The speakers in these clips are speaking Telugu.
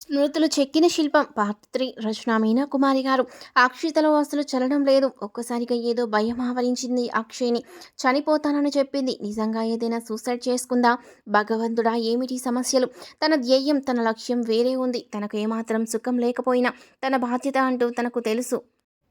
స్మృతులు చెక్కిన శిల్పం పాత్రి రచన మీనాకుమారి గారు. అక్షితలో అసలు చలనం లేదు. ఒక్కసారిగా ఏదో భయం ఆవరించింది అక్షయ్ని. చనిపోతానని చెప్పింది. నిజంగా ఏదైనా సూసైడ్ చేసుకుందా? భగవంతుడా ఏమిటి సమస్యలు? తన ధ్యేయం తన లక్ష్యం వేరే ఉంది. తనకు ఏమాత్రం సుఖం లేకపోయినా తన బాధ్యత అంటూ తనకు తెలుసు.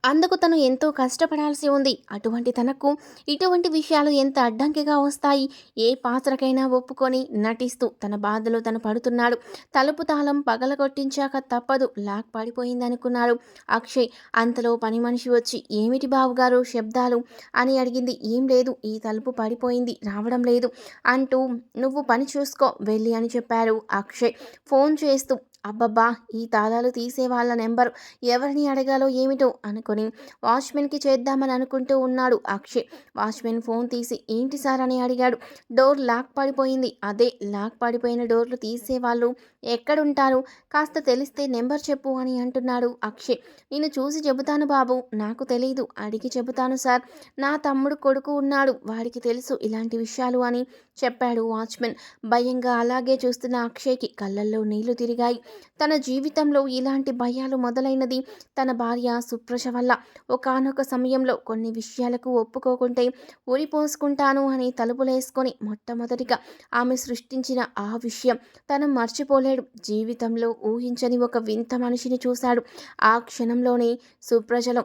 అందుకు తను ఎంతో కష్టపడాల్సి ఉంది. అటువంటి తనకు ఇటువంటి విషయాలు ఎంత అడ్డంకిగా వస్తాయి? ఏ పాత్రకైనా ఒప్పుకొని నటిస్తూ తన బాధలో తను పడుతున్నాడు. తలుపు తాళం పగలగొట్టించాక తప్పదు. లాక్ పడిపోయిందనుకున్నాడు. అక్షయ్ అంతలో పని మనిషి వచ్చి ఏమిటి బావుగారు శబ్దాలు? అని అడిగింది. ఏం లేదు. ఈ తలుపు పడిపోయింది. రావడం లేదు. అంటూ నువ్వు పని చూసుకో. వెళ్ళి అని చెప్పారు అక్షయ్. ఫోన్ చేస్తూ అబ్బబ్బా! ఈ తాళాలు తీసే వాళ్ళ నెంబర్ ఎవరిని అడగాలో ఏమిటో అనుకుని వాచ్మెన్కి చేద్దామని అనుకుంటూ ఉన్నాడు అక్షయ్. వాచ్మెన్ ఫోన్ తీసి ఏంటి సార్? అని అడిగాడు. డోర్ లాక్ పడిపోయింది. అదే లాక్ పడిపోయిన డోర్లు తీసేవాళ్ళు ఎక్కడుంటారు? కాస్త తెలిస్తే నెంబర్ చెప్పు అని అంటున్నాడు అక్షయ్. నేను చూసి చెబుతాను బాబు. నాకు తెలియదు అడిగి చెబుతాను సార్. నా తమ్ముడు కొడుకు ఉన్నాడు. వాడికి తెలుసు ఇలాంటి విషయాలు అని చెప్పాడు వాచ్మెన్. భయంగా అలాగే చూస్తున్న అక్షయ్కి కళ్ళల్లో నీళ్ళు తిరిగాయి. తన జీవితంలో ఇలాంటి భయాలు మొదలైనది తన భార్య సుప్రజ వల్ల. ఒకానొక సమయంలో కొన్ని విషయాలకు ఒప్పుకోకుంటే ఉరిపోసుకుంటాను అని తలుపులేసుకొని మొట్టమొదటిగా ఆమె సృష్టించిన ఆ విషయం తను మర్చిపోలేడు. జీవితంలో ఊహించని ఒక వింత మనిషిని చూశాడు. ఆ క్షణంలోనే సుప్రజలో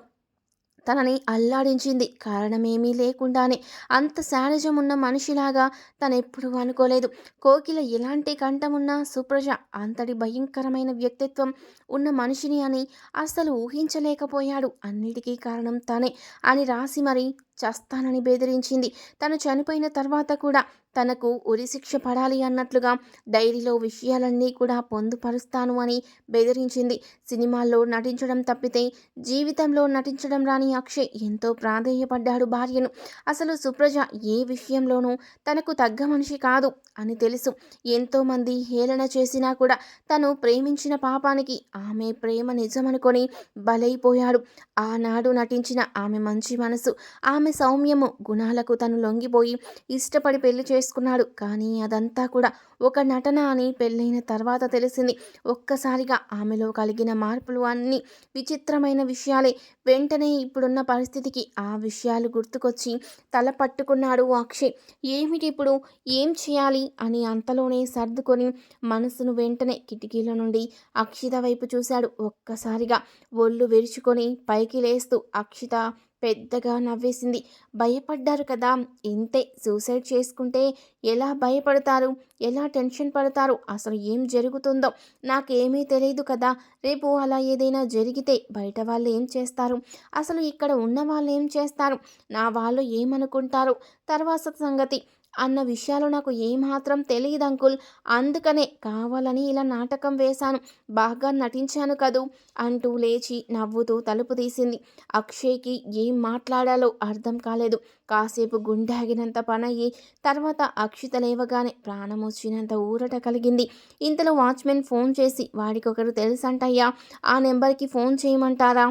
తనని అల్లాడించింది. కారణమేమీ లేకుండానే అంత శానిజం ఉన్న మనిషిలాగా తనెప్పుడు అనుకోలేదు. కోకిల ఎలాంటి కంఠమున్న సుప్రజ అంతటి భయంకరమైన వ్యక్తిత్వం ఉన్న మనిషిని అని అస్సలు ఊహించలేకపోయాడు. అన్నిటికీ కారణం తనే అని రాసి మరీ చస్తానని బెదిరించింది. తను చనిపోయిన తర్వాత కూడా తనకు ఉరిశిక్ష పడాలి అన్నట్లుగా డైరీలో విషయాలన్నీ కూడా పొందుపరుస్తాను అని బెదిరించింది. సినిమాల్లో నటించడం తప్పితే జీవితంలో నటించడం రాని అక్షయ్ ఎంతో ప్రాధేయపడ్డాడు భార్యను. అసలు సుప్రజ ఏ విషయంలోనూ తనకు తగ్గ మనిషి కాదు అని తెలుసు. ఎంతోమంది హేళన చేసినా కూడా తను ప్రేమించిన పాపానికి ఆమె ప్రేమ నిజమనుకొని బలైపోయాడు. ఆనాడు నటించిన ఆమె మంచి మనసు ఆమె సౌమ్యము గుణాలకు తను లొంగిపోయి ఇష్టపడి పెళ్ళి చేసుకున్నాడు కానీ అదంతా కూడా ఒక నటన అని పెళ్ళైన తర్వాత తెలిసింది. ఒక్కసారిగా ఆమెలో కలిగిన మార్పులు అన్నీ విచిత్రమైన విషయాలే. వెంటనే ఇప్పుడున్న పరిస్థితికి ఆ విషయాలు గుర్తుకొచ్చి తల పట్టుకున్నాడు అక్షయ్. ఏమిటి ఇప్పుడు? ఏం చేయాలి? అని అంతలోనే సర్దుకొని మనసును వెంటనే కిటికీల నుండి అక్షిత వైపు చూశాడు. ఒక్కసారిగా ఒళ్ళు విరుచుకొని పైకి లేస్తూ అక్షిత పెద్దగా నవ్వేసింది. భయపడ్డారు కదా. ఇంతే సూసైడ్ చేసుకుంటే ఎలా భయపడతారు? ఎలా టెన్షన్ పడతారు? అసలు ఏం జరుగుతుందో నాకేమీ తెలియదు కదా. రేపు అలా ఏదైనా జరిగితే బయట వాళ్ళు ఏం చేస్తారు? అసలు ఇక్కడ ఉన్న వాళ్ళు ఏం చేస్తారు? నా వాళ్ళు ఏమనుకుంటారు? తర్వాత సంగతి. అన్న విషయాలు నాకు ఏమాత్రం తెలియదు అంకుల్. అందుకనే కావాలని ఇలా నాటకం వేశాను. బాగా నటించాను కదూ అంటూ లేచి నవ్వుతూ తలుపు తీసింది. అక్షయ్కి ఏం మాట్లాడాలో అర్థం కాలేదు. కాసేపు గుండాగినంత పనయ్యి తర్వాత అక్షిత లేవగానే ప్రాణం వచ్చినంత ఊరట కలిగింది. ఇంతలో వాచ్మెన్ ఫోన్ చేసి వాడికొకరు తెలుసంటయ్యా ఆ నెంబర్కి ఫోన్ చేయమంటారా?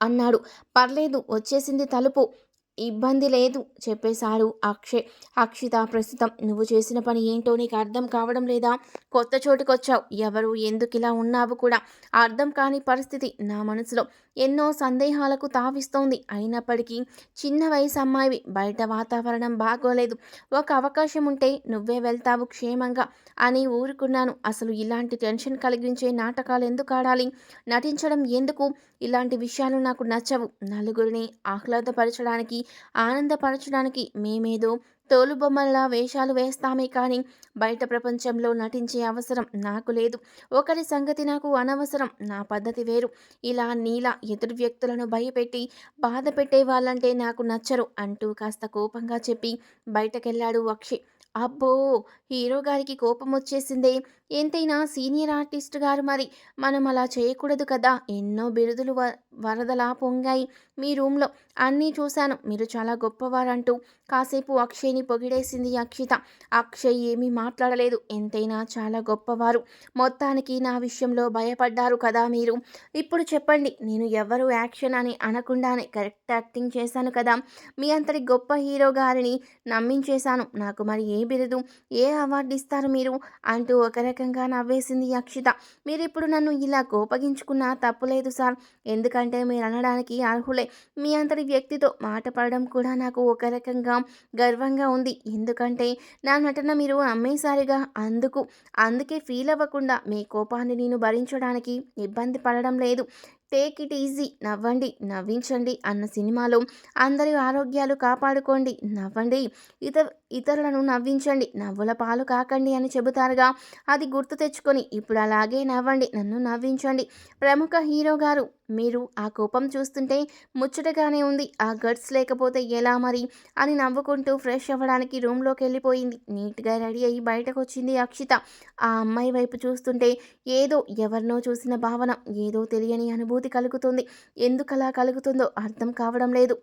అన్నాడు. పర్లేదు వచ్చేసింది తలుపు. ఇబ్బంది లేదు చెప్పేశాడు అక్షయ్. అక్షిత ప్రస్తుతం నువ్వు చేసిన పని ఏంటో నీకు అర్థం కావడం లేదా? కొత్త చోటుకొచ్చావు. ఎవరు ఎందుకు ఇలా ఉన్నావు కూడా అర్థం కాని పరిస్థితి నా మనసులో. ఎన్నో సందేహాలకు తావిస్తోంది. అయినప్పటికీ చిన్న వయసు అమ్మాయివి. బయట వాతావరణం బాగోలేదు. ఒక అవకాశం ఉంటే నువ్వే వెళ్తావు క్షేమంగా అని ఊరుకున్నాను. అసలు ఇలాంటి టెన్షన్ కలిగించే నాటకాలు ఎందుకు ఆడాలి? నటించడం ఎందుకు? ఇలాంటి విషయాలు నాకు నచ్చవు. నలుగురిని ఆహ్లాదపరచడానికి ఆనందపరచడానికి మేమేదో తోలుబొమ్మల్లా వేషాలు వేస్తామే కానీ బయట ప్రపంచంలో నటించే అవసరం నాకు లేదు. ఒకరి సంగతి నాకు అనవసరం నా పద్ధతి వేరు. ఇలా నీలా ఎదురు వ్యక్తులను భయపెట్టి బాధ పెట్టే వాళ్ళంటే నాకు నచ్చరు అంటూ కాస్త కోపంగా చెప్పి బయటకెళ్ళాడు అక్షయ్ అబ్బో హీరో గారికి కోపం వచ్చేసిందే ఎంతైనా సీనియర్ ఆర్టిస్ట్ గారు మరి మనం అలా చేయకూడదు కదా. ఎన్నో బిరుదులు వ వరదలా పొంగాయి. మీ రూమ్లో అన్నీ చూశాను. మీరు చాలా గొప్పవారంటూ కాసేపు అక్షయ్ని పొగిడేసింది అక్షిత. అక్షయ్ ఏమీ మాట్లాడలేదు. ఎంతైనా చాలా గొప్పవారు. మొత్తానికి నా విషయంలో భయపడ్డారు కదా మీరు. ఇప్పుడు చెప్పండి నేను ఎవరు యాక్షన్ అని అనకుండానే కరెక్ట్ యాక్టింగ్ చేశాను కదా. మీ అంతటి గొప్ప హీరో గారిని నమ్మించేశాను. నాకు మరి ఏ బిరుదు ఏ అవార్డు ఇస్తారు మీరు? అంటూ ఒకరి రకంగా నవ్వేసింది అక్షిత మీరిప్పుడు నన్ను ఇలా కోపగించుకున్నా తప్పులేదు సార్. ఎందుకంటే మీరు అనడానికి అర్హులే. మీ అంతటి వ్యక్తితో మాట పడడం కూడా నాకు ఒక రకంగా గర్వంగా ఉంది. ఎందుకంటే నా నటన మీరు అమ్మేసారిగా అందుకు. అందుకే ఫీల్ అవ్వకుండా మీ కోపాన్ని నేను భరించడానికి ఇబ్బంది పడడం లేదు. Take it easy. నవ్వండి నవ్వించండి అన్న సినిమాలో అందరి ఆరోగ్యాలు కాపాడుకోండి నవ్వండి. ఇతర ఇతరులను నవ్వించండి నవ్వుల పాలు కాకండి అని చెబుతారుగా. అది గుర్తు తెచ్చుకొని ఇప్పుడు అలాగే నవ్వండి నన్ను నవ్వించండి. ప్రముఖ హీరో గారు మీరు ఆ కోపం చూస్తుంటే ముచ్చటగానే ఉంది. ఆ గట్స్ లేకపోతే ఎలా మరి? అని నవ్వుకుంటూ ఫ్రెష్ అవ్వడానికి రూమ్లోకి వెళ్ళిపోయింది. నీట్గా రెడీ అయ్యి బయటకు వచ్చింది అక్షిత. ఆ అమ్మాయి వైపు చూస్తుంటే ఏదో ఎవరినో చూసిన భావన ఏదో తెలియని అనుభూతి కలుగుతుంది. ఎందుకలా కలుగుతుందో అర్థం కావడం లేదు.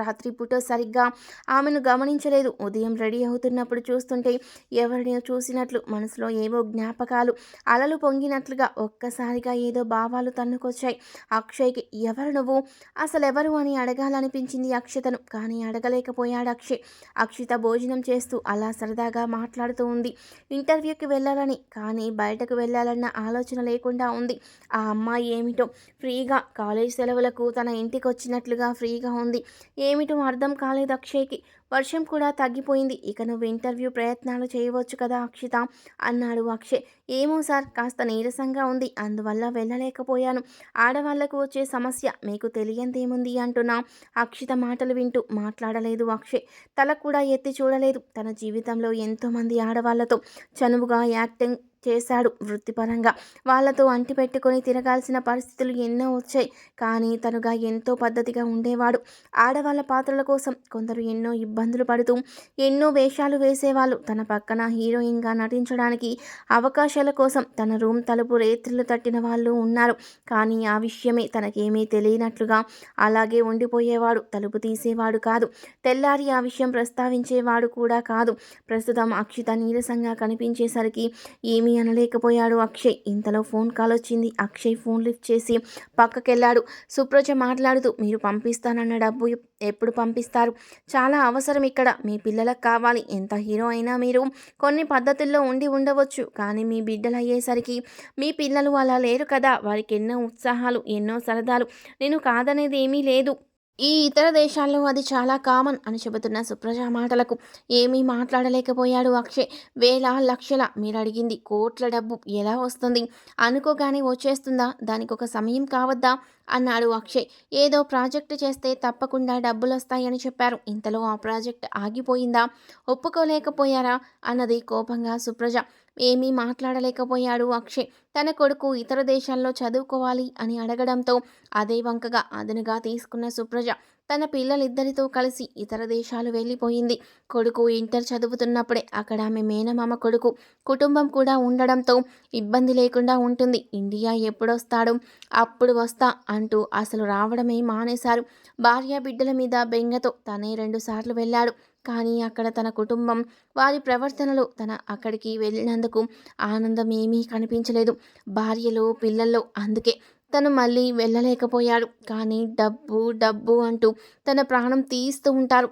రాత్రిపూట సరిగ్గా ఆమెను గమనించలేదు. ఉదయం రెడీ అవుతున్నప్పుడు చూస్తుంటే ఎవరినో చూసినట్లు మనసులో ఏవో జ్ఞాపకాలు అలలు పొంగినట్లుగా ఒక్కసారిగా ఏదో భావాలు తన్నుకొచ్చాయి. అక్షయ్కి ఎవరు నువ్వు? అసలు ఎవరు అని అడగాలనిపించింది అక్షతను. కానీ అడగలేకపోయాడు అక్షయ్. అక్షిత భోజనం చేస్తూ అలా సరదాగా మాట్లాడుతూ ఉంది. ఇంటర్వ్యూకి వెళ్ళాలని కానీ బయటకు వెళ్ళాలన్న ఆలోచన లేకుండా ఉంది. ఆ అమ్మాయి ఏమిటో ఫ్రీగా కాలేజ్ సెలవులకు తన ఇంటికి వచ్చినట్లుగా ఫ్రీగా ఉంది. ఏమిటో అర్థం కాలేదు అక్షయ్కి. వర్షం కూడా తగ్గిపోయింది. ఇక నువ్వు ఇంటర్వ్యూ ప్రయత్నాలు చేయవచ్చు కదా అక్షిత అన్నాడు అక్షయ్. ఏమో సార్ కాస్త నీరసంగా ఉంది. అందువల్ల వెళ్ళలేకపోయాను. ఆడవాళ్ళకు వచ్చే సమస్య మీకు తెలియందేముంది అంటున్నా అక్షిత మాటలు వింటూ మాట్లాడలేదు అక్షయ్. తల కూడా ఎత్తి చూడలేదు. తన జీవితంలో ఎంతోమంది ఆడవాళ్ళతో చనువుగా యాక్టింగ్ చేశాడు వృత్తిపరంగా. వాళ్ళతో అంటిపెట్టుకొని తిరగాల్సిన పరిస్థితులు ఎన్నో వచ్చాయి. కానీ తనుగా ఎంతో పద్ధతిగా ఉండేవాడు. ఆడవాళ్ళ పాత్రల కోసం కొందరు ఎన్నో ఇబ్బందులు పడుతూ ఎన్నో వేషాలు వేసేవాళ్ళు. తన పక్కన హీరోయిన్గా నటించడానికి అవకాశాల కోసం తన రూమ్ తలుపు రేత్రులు తట్టిన వాళ్ళు ఉన్నారు. కానీ ఆ విషయమే తనకేమీ తెలియనట్లుగా అలాగే ఉండిపోయేవాడు. తలుపు తీసేవాడు కాదు. తెల్లారి ఆ విషయం ప్రస్తావించేవాడు కూడా కాదు. ప్రస్తుతం అక్షిత నీరసంగా కనిపించేసరికి ఏమీ ఏమీ అనలేకపోయాడు అక్షయ్. ఇంతలో ఫోన్ కాల్ వచ్చింది. అక్షయ్ ఫోన్ లిఫ్ట్ చేసి పక్కకెళ్ళాడు. సుప్రజ మాట్లాడుతూ మీరు పంపిస్తానన్న డబ్బు ఎప్పుడు పంపిస్తారు? చాలా అవసరం అవసరం ఇక్కడ. మీ పిల్లలకు కావాలి. ఎంత హీరో అయినా మీరు కొన్ని పద్ధతుల్లో ఉండి ఉండవచ్చు. కానీ మీ బిడ్డలు అయ్యేసరికి మీ పిల్లలు అలా లేరు కదా. వారికి ఎన్నో ఉత్సాహాలు ఎన్నో సరదాలు. నేను కాదనేది ఏమీ లేదు. ఈ ఇతర దేశాల్లో అది చాలా కామన్ అని చెబుతున్న సుప్రజ మాటలకు. ఏమీ మాట్లాడలేకపోయాడు అక్షయ్. వేల లక్షల మీరు అడిగింది కోట్ల డబ్బు ఎలా వస్తుంది? అనుకోగానే వచ్చేస్తుందా? దానికి ఒక సమయం కావద్దా? అన్నాడు అక్షయ్. ఏదో ప్రాజెక్టు చేస్తే తప్పకుండా డబ్బులు వస్తాయని చెప్పారు. ఇంతలో ఆ ప్రాజెక్ట్ ఆగిపోయిందా? ఒప్పుకోలేకపోయారా? అన్నది కోపంగా సుప్రజ. ఏమీ మాట్లాడలేకపోయాడు అక్షయ్. తన కొడుకు ఇతర దేశాల్లో చదువుకోవాలి అని అడగడంతో అదే వంకగా అదనుగా తీసుకున్న సుప్రజ తన పిల్లలిద్దరితో కలిసి ఇతర దేశాలు వెళ్ళిపోయింది. కొడుకు ఇంటర్ చదువుతున్నప్పుడే అక్కడ ఆమె మేనమామ కొడుకు కుటుంబం కూడా ఉండడంతో ఇబ్బంది లేకుండా ఉంటుంది. ఇండియా ఎప్పుడొస్తాడు? అప్పుడు వస్తా అంటూ అసలు రావడమే మానేశారు. భార్య బిడ్డల మీద బెంగతో తనే రెండుసార్లు వెళ్ళాడు. కానీ అక్కడ తన కుటుంబం వారి ప్రవర్తనలో తన అక్కడికి వెళ్ళినందుకు ఆనందం ఏమీ కనిపించలేదు. భార్యలో పిల్లల్లో అందుకే తను మళ్ళీ వెళ్ళలేకపోయాడు. కానీ డబ్బు డబ్బు అంటూ తన ప్రాణం తీస్తూ ఉంటారు.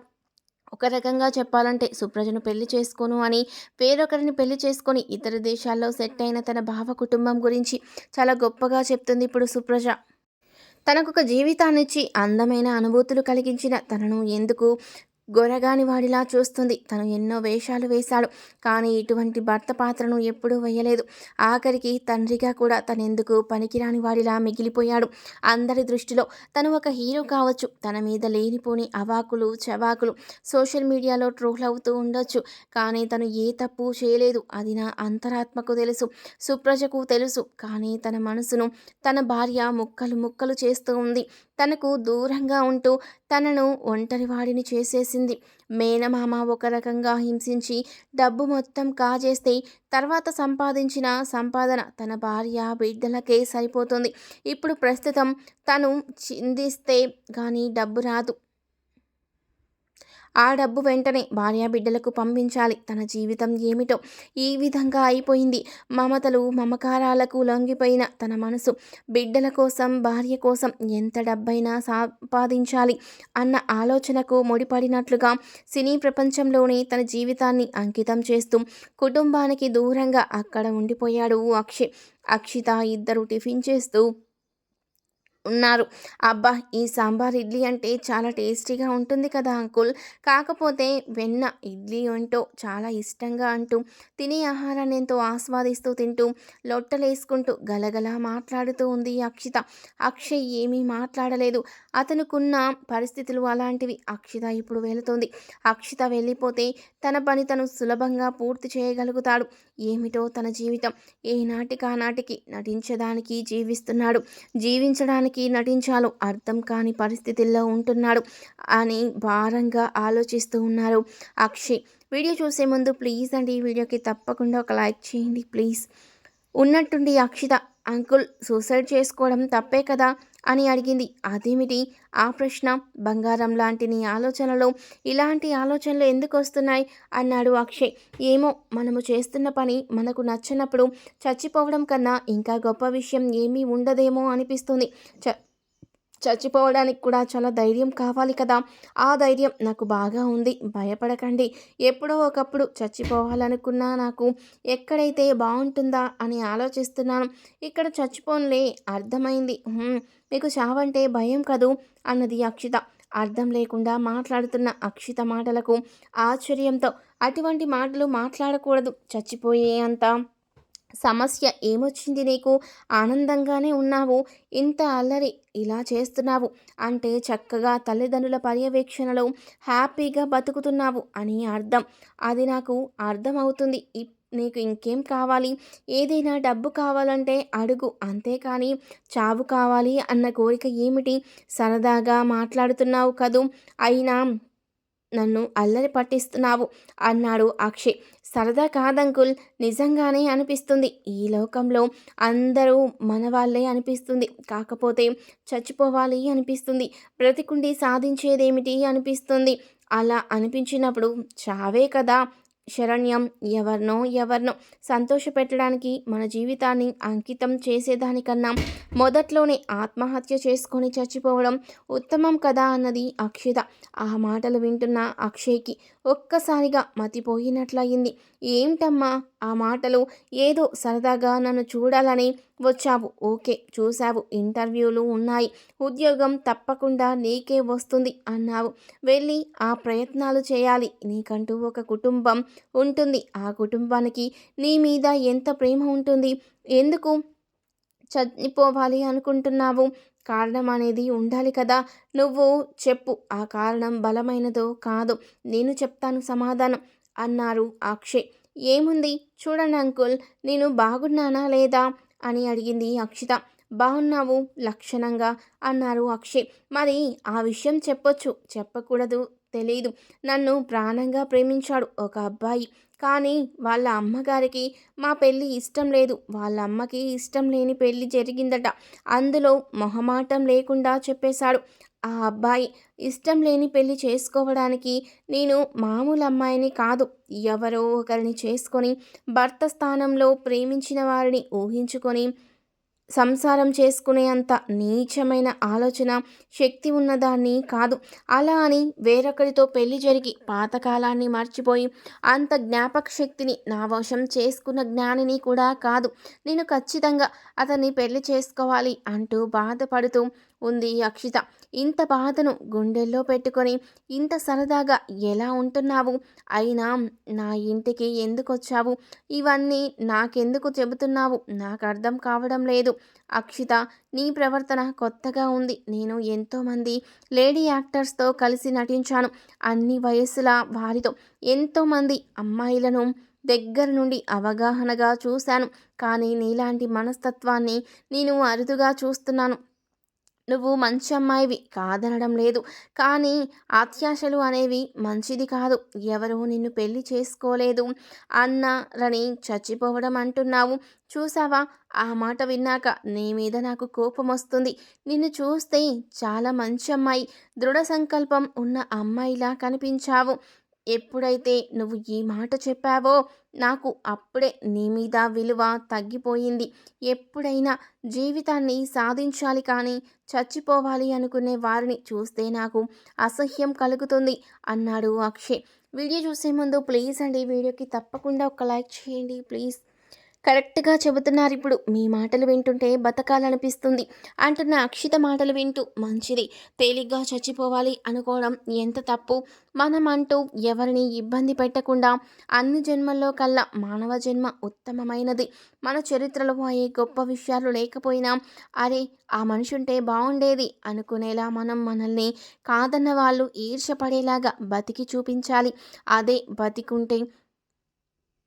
ఒక రకంగా చెప్పాలంటే సుప్రజను పెళ్ళి చేసుకోను అని వేరొకరిని పెళ్ళి చేసుకొని ఇతర దేశాల్లో సెట్ అయిన తన భావ కుటుంబం గురించి చాలా గొప్పగా చెప్తుంది ఇప్పుడు సుప్రజ. తనకొక జీవితాన్నిచ్చి అందమైన అనుభూతులు కలిగించిన తనను ఎందుకు గొరగాని వాడిలా చూస్తుంది. తను ఎన్నో వేషాలు వేశాడు. కానీ ఇటువంటి భర్త పాత్రను ఎప్పుడూ వేయలేదు. ఆఖరికి తండ్రిగా కూడా తనెందుకు పనికిరాని వాడిలా మిగిలిపోయాడు. అందరి దృష్టిలో తను ఒక హీరో కావచ్చు. తన మీద లేనిపోని అవాకులు చవాకులు సోషల్ మీడియాలో ట్రోల్ అవుతూ ఉండొచ్చు. కానీ తను ఏ తప్పు చేయలేదు. అది నా అంతరాత్మకు తెలుసు. సుప్రజకు తెలుసు. కానీ తన మనసును తన భార్య ముక్కలు ముక్కలు చేస్తూ ఉంది. తనకు దూరంగా ఉంటూ తనను ఒంటరివాడిని చేసేసింది. మేనమామ ఒక రకంగా హింసించి డబ్బు మొత్తం కాజేస్తే తర్వాత సంపాదించిన సంపాదన తన భార్య బిడ్డలకే సరిపోతుంది. ఇప్పుడు ప్రస్తుతం తను చిందిస్తే కానీ డబ్బు రాదు. ఆ డబ్బు వెంటనే భార్యా బిడ్డలకు పంపించాలి. తన జీవితం ఏమిటో ఈ విధంగా అయిపోయింది. మమతలు మమకారాలకు లొంగిపోయిన తన మనసు బిడ్డల కోసం భార్య కోసం ఎంత డబ్బైనా సంపాదించాలి అన్న ఆలోచనకు ముడిపడినట్లుగా సినీ ప్రపంచంలోనే తన జీవితాన్ని అంకితం చేస్తూ కుటుంబానికి దూరంగా అక్కడ ఉండిపోయాడు అక్షయ్. అక్షిత ఇద్దరు టిఫిన్ చేస్తూ ఉన్నారు. అబ్బా ఈ సాంబార్ ఇడ్లీ అంటే చాలా టేస్టీగా ఉంటుంది కదా అంకుల్. కాకపోతే వెన్న ఇడ్లీ అంటూ చాలా ఇష్టంగా అంటూ తినే ఆహారాన్ని ఎంతో ఆస్వాదిస్తూ తింటూ లొట్టలేసుకుంటూ గలగలా మాట్లాడుతూ ఉంది అక్షిత. అక్షయ్ ఏమీ మాట్లాడలేదు. అతనుకున్న పరిస్థితులు అలాంటివి అక్షిత ఇప్పుడు వెళుతుంది. అక్షిత వెళ్ళిపోతే తన పని తను సులభంగా పూర్తి చేయగలుగుతాడు. ఏమిటో తన జీవితం. ఏనాటికానాటికి నటించడానికి జీవిస్తున్నాడు. జీవించడానికి ఎవరికి నటించాలో అర్థం కాని పరిస్థితుల్లో ఉంటున్నాడు అని భారంగా ఆలోచిస్తూ ఉన్నారు అక్షయ్. వీడియో చూసే ముందు ప్లీజ్ అండి ఈ వీడియోకి తప్పకుండా ఒక లైక్ చేయండి ప్లీజ్. ఉన్నట్టుండి అక్షిత అంకుల్ సూసైడ్ చేసుకోవడం తప్పే కదా? అని అడిగింది. అదేమిటి? ఆ ప్రశ్న? బంగారం లాంటి నీ ఆలోచనలో ఇలాంటి ఆలోచనలు ఎందుకు వస్తున్నాయి? అన్నాడు అక్షయ్. ఏమో మనము చేస్తున్న పని మనకు నచ్చినప్పుడు చచ్చిపోవడం కన్నా ఇంకా గొప్ప విషయం ఏమీ ఉండదేమో అనిపిస్తుంది. చ చచ్చిపోవడానికి కూడా చాలా ధైర్యం కావాలి కదా. ఆ ధైర్యం నాకు బాగా ఉంది. భయపడకండి. ఎప్పుడో ఒకప్పుడు చచ్చిపోవాలనుకున్నా నాకు ఎక్కడైతే బాగుంటుందా అని ఆలోచిస్తున్నాను. ఇక్కడ చచ్చిపోనులే అర్థమైంది. మీకు చావంటే భయం కదూ? అన్నది అక్షిత. అర్థం లేకుండా మాట్లాడుతున్న అక్షిత మాటలకు ఆశ్చర్యంతో అటువంటి మాటలు మాట్లాడకూడదు. చచ్చిపోయే అంతా సమస్య ఏమొచ్చింది నీకు? ఆనందంగానే ఉన్నావు. ఇంత అల్లరి ఇలా చేస్తున్నావు అంటే చక్కగా తల్లిదండ్రుల పర్యవేక్షణలో హ్యాపీగా బతుకుతున్నావు అని అర్థం. అది నాకు అర్థమవుతుంది. నీకు ఇంకేం కావాలి? ఏదైనా డబ్బు కావాలంటే అడుగు అంతేకాని చావు కావాలి అన్న కోరిక ఏమిటి? సరదాగా మాట్లాడుతున్నావు కదూ? అయినా నన్ను అల్లరి పట్టిస్తున్నావు అన్నాడు అక్షయ్. సరదా కాదంకుల్. నిజంగానే అనిపిస్తుంది. ఈ లోకంలో అందరూ మన వాళ్ళే అనిపిస్తుంది. కాకపోతే చచ్చిపోవాలి అనిపిస్తుంది. బ్రతికుండి సాధించేదేమిటి అనిపిస్తుంది. అలా అనిపించినప్పుడు చావే కదా. శరణ్యం ఎవరినో ఎవరినో సంతోషపెట్టడానికి మన జీవితాన్ని అంకితం చేసేదానికన్నా మొదట్లోనే ఆత్మహత్య చేసుకొని చచ్చిపోవడం ఉత్తమం కదా అన్నది అక్షిత. ఆ మాటలు వింటున్న అక్షయ్కి ఒక్కసారిగా మతిపోయినట్లయింది. ఏమిటమ్మా? ఆ మాటలు ఏదో సరదాగా నన్ను చూడాలని వచ్చావు. ఓకే చూశావు. ఇంటర్వ్యూలు ఉన్నాయి. ఉద్యోగం తప్పకుండా నీకే వస్తుంది అన్నావు. వెళ్ళి ఆ ప్రయత్నాలు చేయాలి. నీకంటూ ఒక కుటుంబం ఉంటుంది. ఆ కుటుంబానికి నీ మీద ఎంత ప్రేమ ఉంటుంది? ఎందుకు చనిపోవాలి అనుకుంటున్నావు? కారణం అనేది ఉండాలి కదా. నువ్వు చెప్పు ఆ కారణం బలమైనదో కాదో. నేను చెప్తాను సమాధానం అన్నారు అక్షయ్. ఏముంది? చూడండి అంకుల్ నేను బాగున్నానా లేదా? అని అడిగింది అక్షిత. బాగున్నావు లక్షణంగా అన్నారు అక్షయ్. మరి ఆ విషయం చెప్పొచ్చు చెప్పకూడదు తెలియదు నన్ను ప్రాణంగా ప్రేమించాడు ఒక అబ్బాయి. కానీ వాళ్ళ అమ్మగారికి మా పెళ్ళి ఇష్టం లేదు. వాళ్ళ అమ్మకి ఇష్టం లేని పెళ్ళి జరిగిందట. అందులో మొహమాటం లేకుండా చెప్పేశాడు. ఆ అబ్బాయి ఇష్టం లేని పెళ్ళి చేసుకోవడానికి నేను మామూలు అమ్మాయిని కాదు. ఎవరో ఒకరిని చేసుకొని భర్త స్థానంలో ప్రేమించిన వారిని ఊహించుకొని సంసారం చేసుకునే అంత నీచమైన ఆలోచన శక్తి ఉన్నదాన్ని కాదు. అలా అని వేరొకరితో పెళ్ళి జరిగి పాతకాలాన్ని మర్చిపోయి అంత జ్ఞాపక శక్తిని నా వశం చేసుకున్న జ్ఞానిని కూడా కాదు. నేను ఖచ్చితంగా అతన్ని పెళ్ళి చేసుకోవాలి అంటూ బాధపడుతూ ఉంది అక్షిత. ఇంత బాధను గుండెల్లో పెట్టుకొని ఇంత సరదాగా ఎలా ఉంటున్నావు? అయినా నా ఇంటికి ఎందుకు వచ్చావు ఇవన్నీ నాకెందుకు చెబుతున్నావు? నాకు అర్థం కావడం లేదు. అక్షిత నీ ప్రవర్తన కొత్తగా ఉంది. నేను ఎంతోమంది లేడీ యాక్టర్స్తో కలిసి నటించాను. అన్ని వయస్సుల వారితో ఎంతోమంది అమ్మాయిలను దగ్గర నుండి అవగాహనగా చూశాను. కానీ నీలాంటి మనస్తత్వాన్ని నేను అరుదుగా చూస్తున్నాను. నువ్వు మంచి అమ్మాయివి కాదనడం లేదు. కానీ అత్యాశలు అనేవి మంచిది కాదు. ఎవరు నిన్ను పెళ్ళి చేసుకోలేదు అన్నారని చచ్చిపోవడం అంటున్నావు. చూసావా? ఆ మాట విన్నాక నీ మీద నాకు కోపం వస్తుంది. నిన్ను చూస్తే చాలా మంచి అమ్మాయి దృఢ సంకల్పం ఉన్న అమ్మాయిలా కనిపించావు. ఎప్పుడైతే నువ్వు ఈ మాట చెప్పావో నాకు అప్పుడే నీ మీద విలువ తగ్గిపోయింది. ఎప్పుడైనా జీవితాన్ని సాధించాలి కానీ చచ్చిపోవాలి అనుకునే వారిని చూస్తే నాకు అసహ్యం కలుగుతుంది అన్నాడు అక్షయ్. వీడియో చూసే ముందు ప్లీజ్ అండి వీడియోకి తప్పకుండా ఒక లైక్ చేయండి ప్లీజ్. కరెక్ట్గా చెబుతున్నారు. ఇప్పుడు మీ మాటలు వింటుంటే బతకాలనిపిస్తుంది. అంటున్న అక్షిత మాటలు వింటూ మంచిది. తేలిగ్గా చచ్చిపోవాలి అనుకోవడం ఎంత తప్పు? మనం అంటూ ఎవరిని ఇబ్బంది పెట్టకుండా అన్ని జన్మల్లో కల్లా మానవ జన్మ ఉత్తమమైనది. మన చరిత్రలో అయ్యే గొప్ప విషయాలు లేకపోయినా అరే ఆ మనిషి ఉంటే బాగుండేది అనుకునేలా మనం మనల్ని కాదన్న వాళ్ళు ఈర్షపడేలాగా బతికి చూపించాలి. అదే బతికుంటే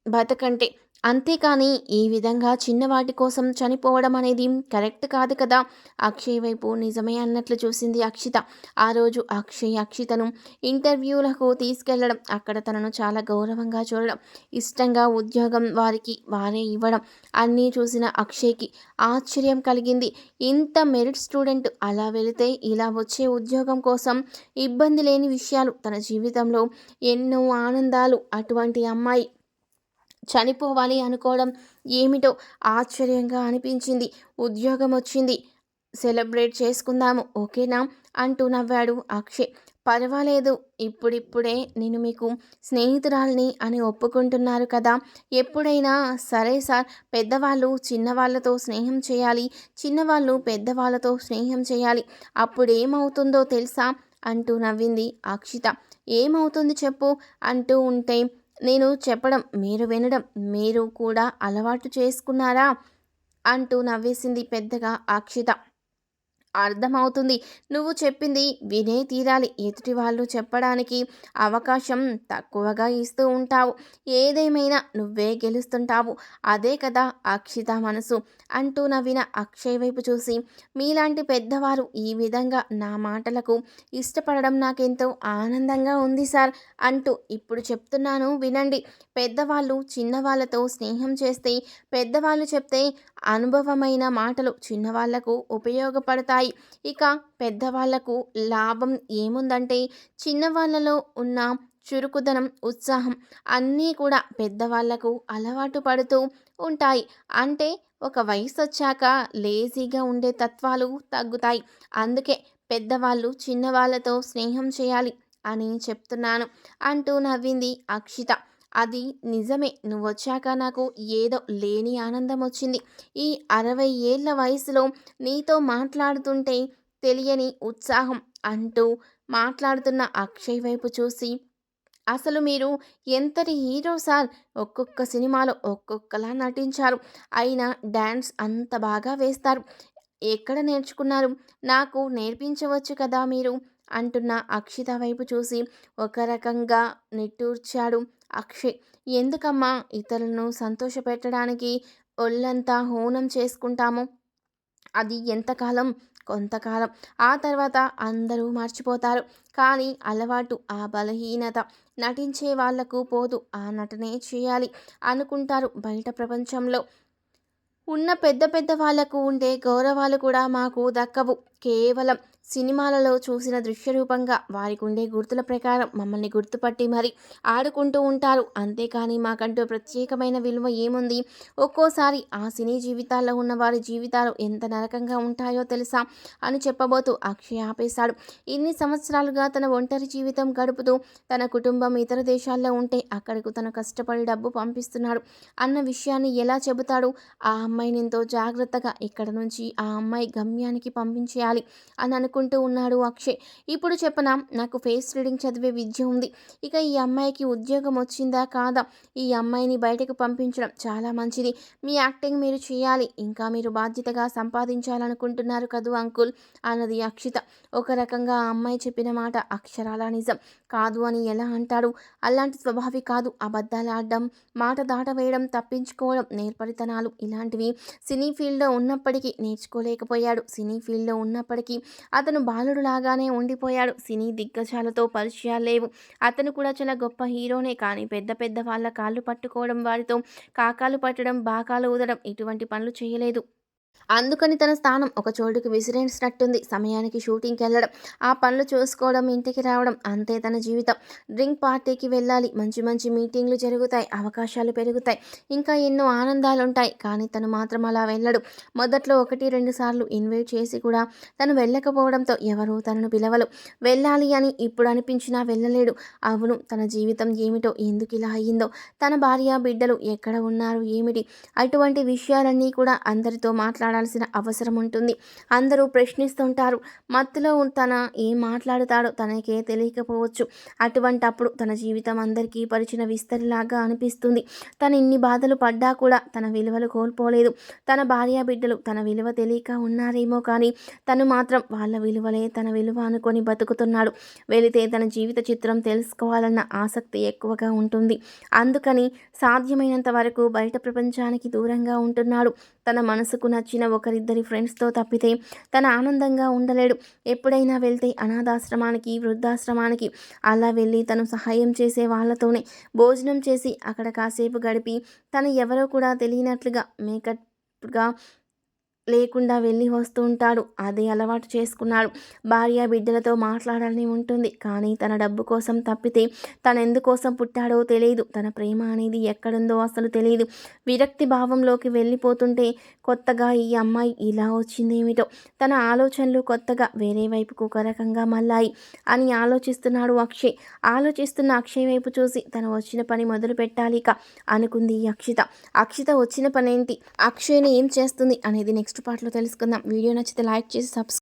బతకంటే అంతేకాని ఈ విధంగా చిన్నవాటి కోసం చనిపోవడం అనేది కరెక్ట్ కాదు కదా? అక్షయ్ వైపు నిజమే అన్నట్లు చూసింది అక్షిత. ఆ రోజు అక్షయ్ అక్షితను ఇంటర్వ్యూలకు తీసుకెళ్ళడం అక్కడ తనను చాలా గౌరవంగా చూడడం ఇష్టంగా ఉద్యోగం వారికి వారే ఇవ్వడం అన్నీ చూసిన అక్షయ్కి ఆశ్చర్యం కలిగింది. ఇంత మెరిట్ స్టూడెంట్ అలా వెళితే ఇలా వచ్చే ఉద్యోగం కోసం ఇబ్బంది లేని విషయాలు తన జీవితంలో ఎన్నో ఆనందాలు అటువంటి అమ్మాయి చనిపోవాలి అనుకోవడం ఏమిటో ఆశ్చర్యంగా అనిపించింది. ఉద్యోగం వచ్చింది. సెలబ్రేట్ చేసుకుందాము ఓకేనా? అంటూ నవ్వాడు అక్షయ్. పర్వాలేదు ఇప్పుడిప్పుడే నేను మీకు స్నేహితురాల్ని అని ఒప్పుకుంటున్నారు కదా. ఎప్పుడైనా సరే సార్ పెద్దవాళ్ళు చిన్నవాళ్ళతో స్నేహం చేయాలి చిన్నవాళ్ళు పెద్దవాళ్ళతో స్నేహం చేయాలి. అప్పుడేమవుతుందో తెలుసా? అంటూ నవ్వింది అక్షిత. ఏమవుతుంది చెప్పు అంటూ ఉంటే నేను చెప్పడం మీరు వినడం మీరు కూడా అలవాటు చేసుకున్నారా? అంటూ నవ్వేసింది పెద్దగా అక్షిత అర్థమవుతుంది. నువ్వు చెప్పింది వినే తీరాలి. ఎదుటి వాళ్ళు చెప్పడానికి అవకాశం తక్కువగా ఇస్తూ ఉంటావు. ఏదేమైనా నువ్వే గెలుస్తుంటావు. అదే కదా అక్షిత మనసు అంటూ నవ్విన అక్షయ్ వైపు చూసి మీలాంటి పెద్దవారు ఈ విధంగా నా మాటలకు ఇష్టపడడం నాకెంతో ఆనందంగా ఉంది సార్ అంటూ ఇప్పుడు చెప్తున్నాను వినండి. పెద్దవాళ్ళు చిన్నవాళ్ళతో స్నేహం చేస్తే పెద్దవాళ్ళు చెప్తే అనుభవమైన మాటలు చిన్నవాళ్ళకు ఉపయోగపడతాయి. ఇక పెద్దవాళ్ళకు లాభం ఏముందంటే చిన్నవాళ్ళలో ఉన్న చురుకుదనం ఉత్సాహం అన్నీ కూడా పెద్దవాళ్ళకు అలవాటు పడుతూ ఉంటాయి. అంటే ఒక వయసు వచ్చాక లేజీగా ఉండే తత్వాలు తగ్గుతాయి. అందుకే పెద్దవాళ్ళు చిన్నవాళ్ళతో స్నేహం చేయాలి అని చెప్తున్నాను అంటూ నవ్వింది అక్షిత. అది నిజమే. నువ్వు వచ్చాక నాకు ఏదో లేని ఆనందం వచ్చింది ఈ అరవై ఏళ్ళ వయసులో నీతో మాట్లాడుతుంటే తెలియని ఉత్సాహం అంటూ మాట్లాడుతున్న అక్షయ్ వైపు చూసి అసలు మీరు ఎంతటి హీరో సార్? ఒక్కొక్క సినిమాలో ఒక్కొక్కలా నటించారు. అయినా డ్యాన్స్ అంత బాగా వేస్తారు. ఎక్కడ నేర్చుకున్నారు? నాకు నేర్పించవచ్చు కదా మీరు? అంటున్న అక్షిత వైపు చూసి ఒక రకంగా నిట్టూర్చాడు అక్షయ్ ఎందుకమ్మా ఇతరులను సంతోషపెట్టడానికి ఒళ్ళంతా హోనం చేసుకుంటాము? అది ఎంతకాలం? కొంతకాలం. ఆ తర్వాత అందరూ మర్చిపోతారు. కానీ అలవాటు ఆ బలహీనత నటించే వాళ్ళకు పోదు. ఆ నటనే చేయాలి అనుకుంటారు బయట ప్రపంచంలో. ఉన్న పెద్ద పెద్ద వాళ్ళకు ఉండే గౌరవాలు కూడా మాకు దక్కవు. కేవలం సినిమాలలో చూసిన దృశ్యరూపంగా వారికి ఉండే గుర్తుల ప్రకారం మమ్మల్ని గుర్తుపట్టి మరి ఆడుకుంటూ ఉంటారు. అంతేకాని మాకంటూ ప్రత్యేకమైన విలువ ఏముంది? ఒక్కోసారి ఆ సినీ జీవితాల్లో ఉన్న వారి జీవితాలు ఎంత నరకంగా ఉంటాయో తెలుసా? అని చెప్పబోతూ అక్షయ్ ఆపేశాడు. ఇన్ని సంవత్సరాలుగా తన ఒంటరి జీవితం గడుపుతూ తన కుటుంబం ఇతర దేశాల్లో ఉంటే అక్కడకు తన కష్టపడి డబ్బు పంపిస్తున్నాడు. అన్న విషయాన్ని ఎలా చెబుతాడు? ఆ అమ్మాయిని ఎంతో జాగ్రత్తగా ఇక్కడ నుంచి ఆ అమ్మాయి గమ్యానికి పంపించేయాలి? అని అనుకు అనుకుంటూ ఉన్నాడు అక్షయ్. ఇప్పుడు చెప్పనా నాకు ఫేస్ రీడింగ్ చదివే విద్య ఉంది. ఇక ఈ అమ్మాయికి ఉద్యోగం వచ్చిందా కాదా? ఈ అమ్మాయిని బయటకు పంపించడం చాలా మంచిది. మీ యాక్టింగ్ మీరు చేయాలి. ఇంకా మీరు బాధ్యతగా సంపాదించాలనుకుంటున్నారు కదూ అంకుల్? అన్నది అక్షిత. ఒక రకంగా ఆ అమ్మాయి చెప్పిన మాట అక్షరాల నిజం. కాదు అని ఎలా అంటాడు? అలాంటి స్వభావి కాదు. అబద్ధాలు ఆడడం మాట దాట వేయడం తప్పించుకోవడం నేర్పరితనాలు ఇలాంటివి. సినీ ఫీల్డ్లో ఉన్నప్పటికీ నేర్చుకోలేకపోయాడు. సినీ ఫీల్డ్లో ఉన్నప్పటికీ అతను బాలుడు లాగానే ఉండిపోయాడు. సినీ దిగ్గజాలతో పరిచయాలు లేవు. అతను కూడా చాలా గొప్ప హీరోనే కానీ పెద్ద పెద్ద వాళ్ళ కాళ్ళు పట్టుకోవడం వారితో కాకాలు పట్టడం బాకాలు ఊదడం ఇటువంటి పనులు చేయలేదు. అందుకని తన స్థానం ఒక చోటుకు విసిరేసినట్టుంది సమయానికి షూటింగ్కి వెళ్ళడం ఆ పనులు చూసుకోవడం ఇంటికి రావడం అంతే తన జీవితం. డ్రింక్ పార్టీకి వెళ్ళాలి మంచి మంచి మీటింగ్లు జరుగుతాయి అవకాశాలు పెరుగుతాయి ఇంకా ఎన్నో ఆనందాలు ఉంటాయి కానీ తను మాత్రం అలా వెళ్ళడు. మొదట్లో ఒకటి రెండు సార్లు ఇన్వైట్ చేసి కూడా తను వెళ్ళకపోవడంతో ఎవరు తనను పిలవలు వెళ్ళాలి అని ఇప్పుడు అనిపించినా వెళ్ళలేడు. అవును తన జీవితం ఏమిటో ఎందుకు ఇలా అయ్యిందో తన భార్య బిడ్డలు ఎక్కడ ఉన్నారు ఏమిటి అటువంటి విషయాలన్నీ కూడా అందరితో మాట్లాడాల్సిన అవసరం ఉంటుంది. అందరూ ప్రశ్నిస్తుంటారు. మత్తులో తన ఏం మాట్లాడతాడో తనకే తెలియకపోవచ్చు. అటువంటప్పుడు తన జీవితం అందరికీ పరిచిన విస్తరిలాగా అనిపిస్తుంది. తను ఇన్ని బాధలు పడ్డా కూడా తన విలువలు కోల్పోలేదు. తన భార్య బిడ్డలు తన విలువ తెలియక ఉన్నారేమో కానీ తను మాత్రం వాళ్ళ విలువలే తన విలువ అనుకొని బతుకుతున్నాడు. వెళితే తన జీవిత చిత్రం తెలుసుకోవాలన్న ఆసక్తి ఎక్కువగా ఉంటుంది. అందుకని సాధ్యమైనంత వరకు బయట ప్రపంచానికి దూరంగా ఉంటున్నాడు. తన మనసుకు నచ్చిన ఒకరిద్దరి ఫ్రెండ్స్తో తప్పితే తన ఆనందంగా ఉండలేడు. ఎప్పుడైనా వెళ్తే అనాథాశ్రమానికి వృద్ధాశ్రమానికి అలా వెళ్ళి తను సహాయం చేసే వాళ్ళతోనే భోజనం చేసి అక్కడ కాసేపు గడిపి తను ఎవరో కూడా తెలియనట్లుగా మేకప్గా లేకుండా వెళ్ళి వస్తూ ఉంటాడు. అదే అలవాటు చేసుకున్నాడు. భార్య బిడ్డలతో మాట్లాడాలని ఉంటుంది. కానీ తన డబ్బు కోసం తప్పితే తను ఎందుకోసం పుట్టాడో తెలియదు. తన ప్రేమ అనేది ఎక్కడుందో అసలు తెలియదు. విరక్తి భావంలోకి వెళ్ళిపోతుంటే కొత్తగా ఈ అమ్మాయి ఇలా వచ్చిందేమిటో తన ఆలోచనలు కొత్తగా వేరే వైపుకు ఒక రకంగా మళ్ళాయి అని ఆలోచిస్తున్నాడు అక్షయ్. ఆలోచిస్తున్న అక్షయ్ వైపు చూసి తను వచ్చిన పని మొదలు పెట్టాలి అనుకుంది అక్షిత. అక్షిత వచ్చిన పని ఏంటి అక్షయ్ని ఏం చేస్తుంది అనేది నెక్స్ట్ నెక్స్ట్ పార్ట్లో తెలుసుకుందాం. వీడియో నచ్చితే లైక్ చేసి సబ్స్క్రైబ్